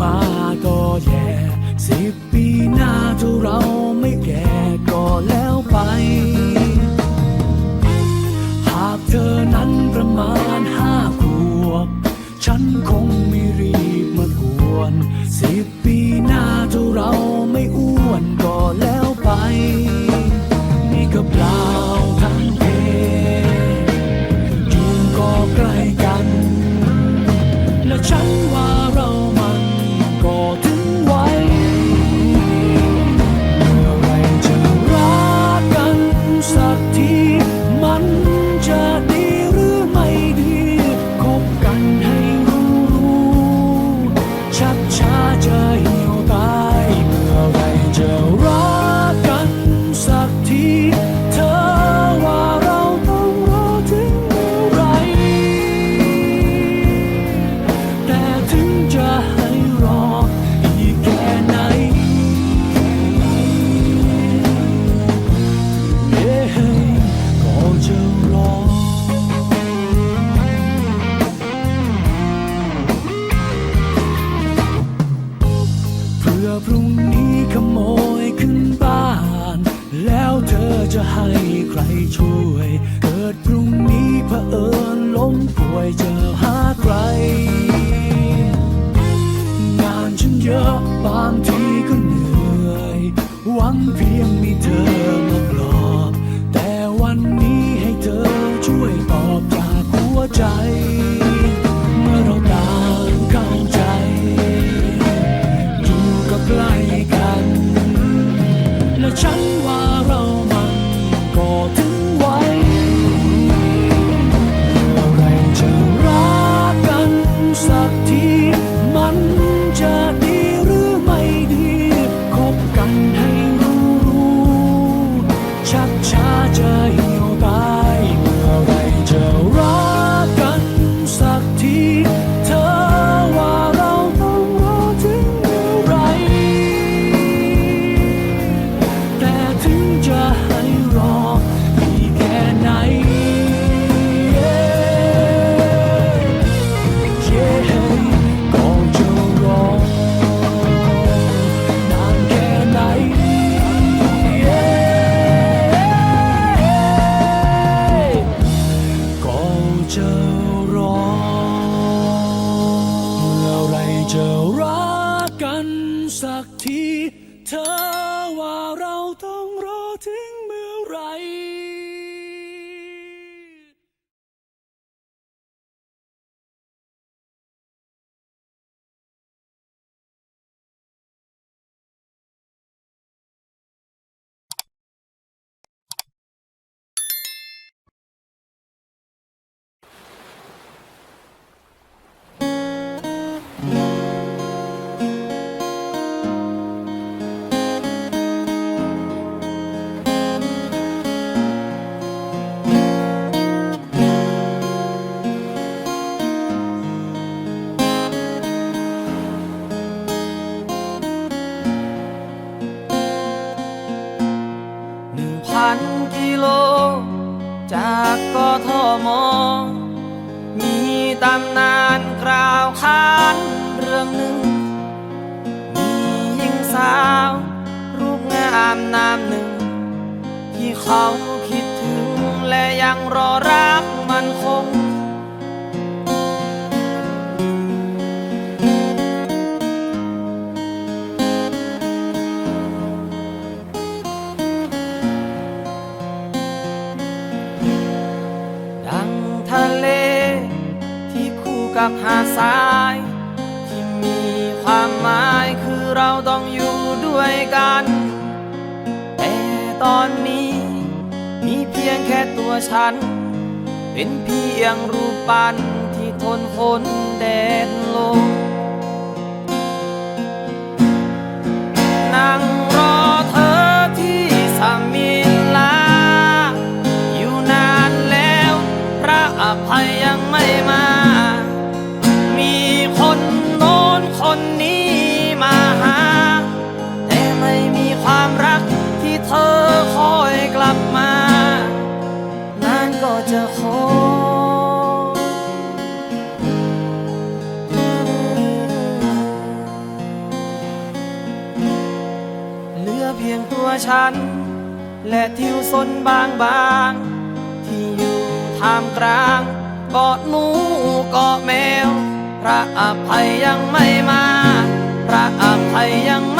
มาก็แย่สิบปีหน้าถ้าเราไม่แก่ก็แล้วไป หากเธอนั้นประมาณห้าขวบ ฉันคงไม่รีบมากวนสิบปีหน้าถ้าเราไม่อ้วนก็แล้วไป ที่มัน เขาคิดถึงและยังรอรักมันคง ดังทะเลที่คู่กับหาดทราย ที่มีความหมายคือเราต้องอยู่ พียงแค่ตัวฉัน เป็นเพียงรูปปั้นที่ทนฝนแดดลม ฉัน และทิวสนบางบาง ที่อยู่ท่ามกลางกอดหนูกอดแมว พระอภัยยังไม่มา พระอภัยยัง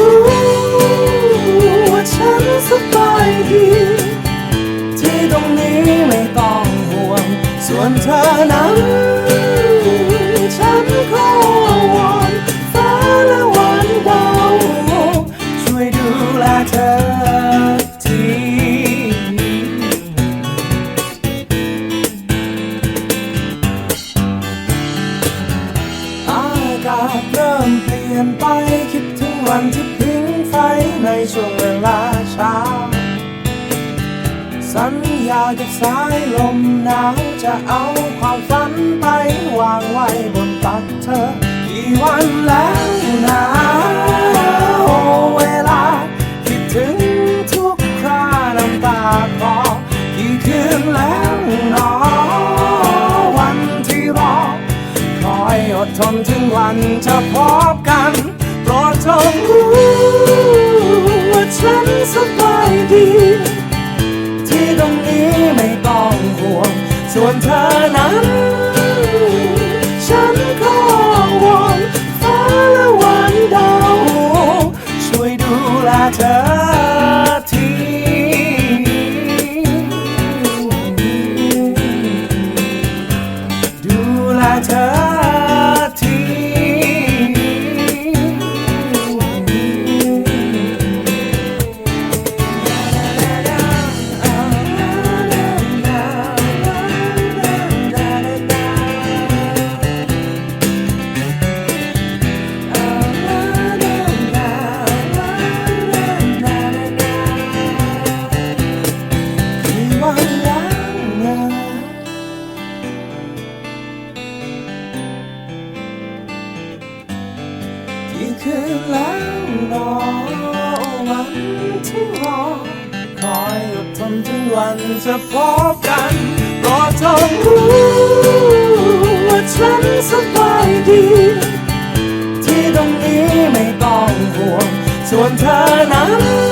รู้ว่าฉันสบายดี ที่ตรงนี้ไม่ต้องห่วง ส่วนเธอนั้นฉันขอวอนฟ้าและวันดาวช่วยดูแลเธอ นถึงวันจะพบกัน โปรดจงรู้ ว่าฉันสบายดี ที่ตรงนี้ไม่ต้องห่วง ส่วนเธอนั้น ฉันก็วอนฟ้าและวันดาว ช่วยดูแลเธอ จะพบกันรอจงรู้ว่าฉันสบายดี ที่ตรงนี้ไม่ต้องห่วงส่วนเธอนั้น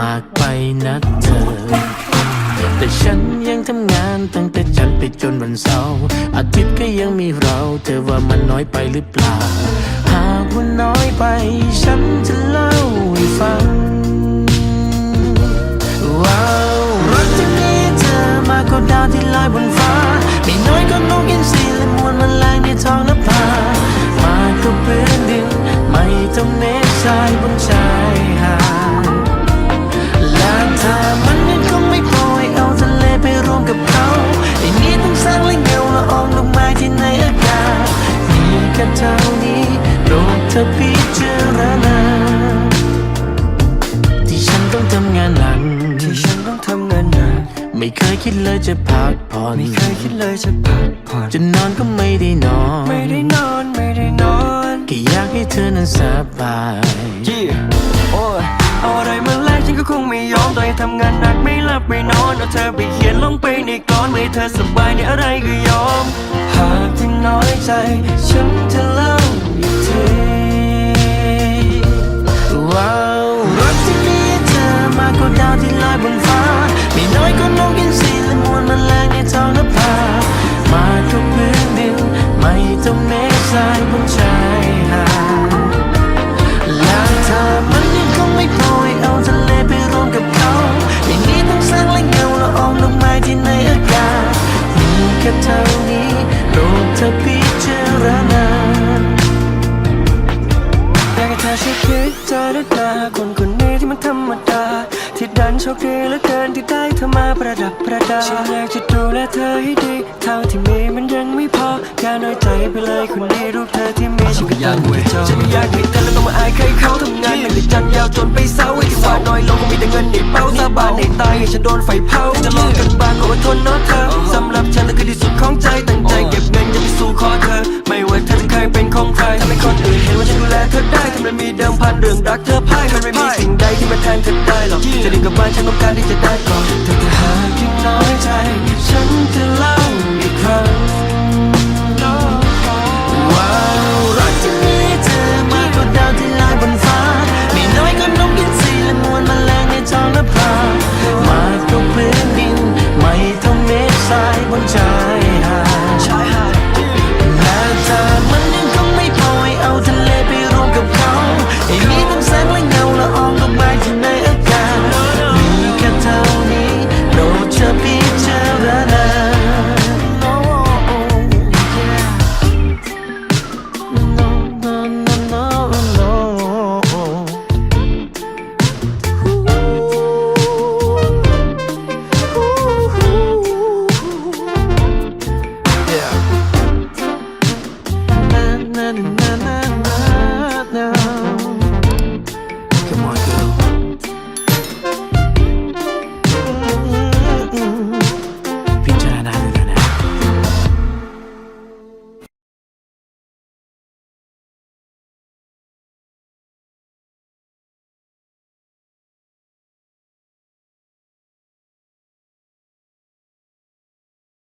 มากไปนะเธอ แต่ฉันยังทำงานตั้งแต่จันทร์ไปจนวันเสาร์อาทิตย์ก็ยังมีเรา เธอว่ามันน้อยไปหรือเปล่า หากว่าน้อยไป ฉันจะเล่าให้ฟัง ว้าวรักที่มีเธอมากกว่าดาวที่ลอยบนฟ้า ไม่น้อยก็นกอินทรีและมวลมันแมลงในท้องนภามากกว่าพื้นดิน ไม่ต้องเมฆทรายบนชาย อนไม่เคยคิดเลยจะพักผ่อนจะนอนก็ไม่ได้นอน ไม่ได้นอน ไม่ได้นอนแค่อยากให้เธอนั้นสบายยี่โอ้ยเอาอะไรมาแลกฉันก็คงไม่ยอมต่อให้ทำงานหนักไม่หลับไม่นอนเอาเธอไปเขียนลงไปในกลอนไม่ให้เธอสบายในอะไรก็ยอม หากที่น้อยใจ ฉันจะเล่าอีกทีว้าวรักที่มีเธอมากกว่าดาวที่ลอยบนฟ้าไม่น้อยก็นกอินทรีและ มวลแมลงในท้องนภามากกว่าพื้นดิน ไม่ต้องเมฆทรายบนชายหาดและถ้ามันยังคงไม่พอให้เอาทะเลไปรวมกับเขาอย่างนี้ต้องสร้างและเงาละอองดอกไม้ที่ในอากาศมีแค่เท่านี้โปรดเธอพิจารณาอยากให้เธอช่วยคิดเจอด้วยตาคนคนนี้ที่มันธรรมดาที่ดันโชคดีเหลือเกินที่ได้เธอมาประดับประดา เธอให้ดี เท่าที่มีมันยังไม่พออย่าน้อยใจไปเลยคนนี้รูปเธอที่มีฉันก็อยากไว้จฉันไม่อยากให้เธอแล้วต้องมาอายใครเขาทำงานหนักแต่จันทร์ยาวจนไปเสาร์ไอ้ที่ว่าน้อยลงก็มีแต่เงินในเป้าสาบานในตายให้ฉันโดนไฟเผาจะลองกันบ้างก็อดทนเนาะเธอสำหรับฉันนั่นคือที่สุดของใจ อได้ทำไมมีเดิมพันเรื่องรักเธอพ่ายมันไม่มีสิ่งใดที่มาแทนเธอได้หรอกจะดีกับบ้านฉันต้องการที่จะได้ก่อนแต่ถ้าหากยังน้อยใจ ฉันจะเล่าอีกครั้งว้าวรักที่มีเธอมากกว่าดาวที่ลอยบนฟ้าไม่น้อยก็นกอินทรีและมวลแมลงในท้องนภามากกว่าพื้นดินไม่ต้องเมฆทรายบนชา